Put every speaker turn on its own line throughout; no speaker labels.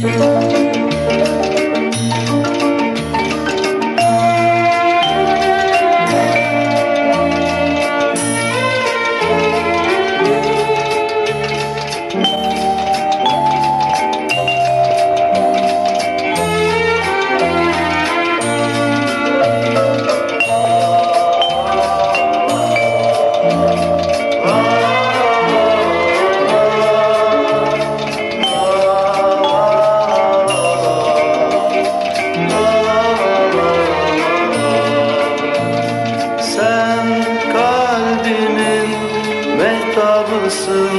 Sen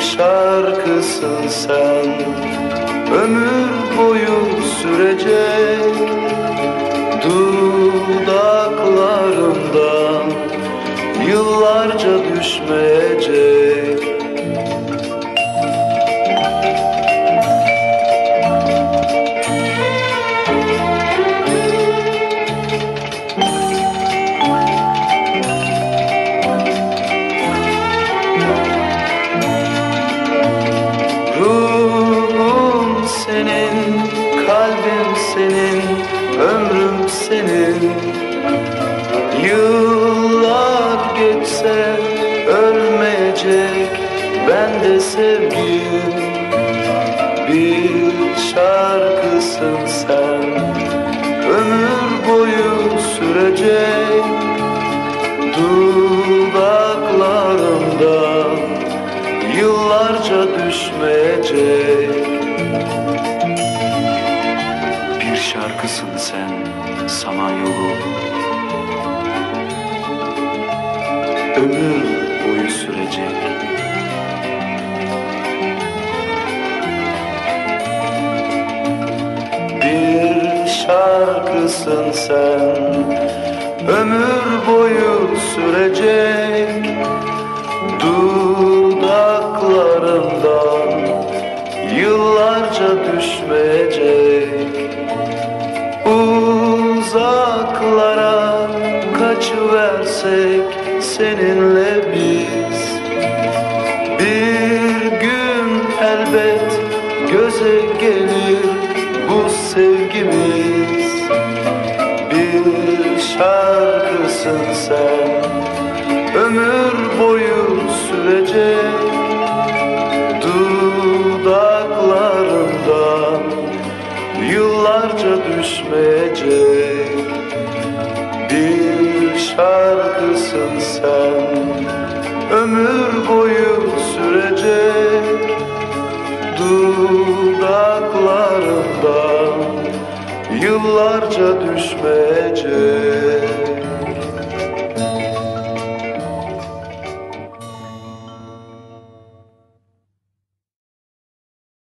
şarkısın sen. Ömür boyu sürecek kalbim senin, ömrüm senin. Yıllar geçse ölmeyecek ben de sevgim. Bir şarkısın sen, ömür boyu sürecek Dudaklarımdan yıllarca düşmeyecek
samanyolu Ömür boyu sürecek.
Bir şarkısın sen. Ömür boyu sürecek. Dudaklarımdan Uzaklara kaçıversek seninle biz. Bir gün elbet göze gelir bu sevgimiz. Bir şarkısın sen ömür boyu sürecek. Dudaklarından yıllarca düşmeyecek şarkısın sen. Ömür boyu sürecek Dudaklarından yıllarca düşmeyecek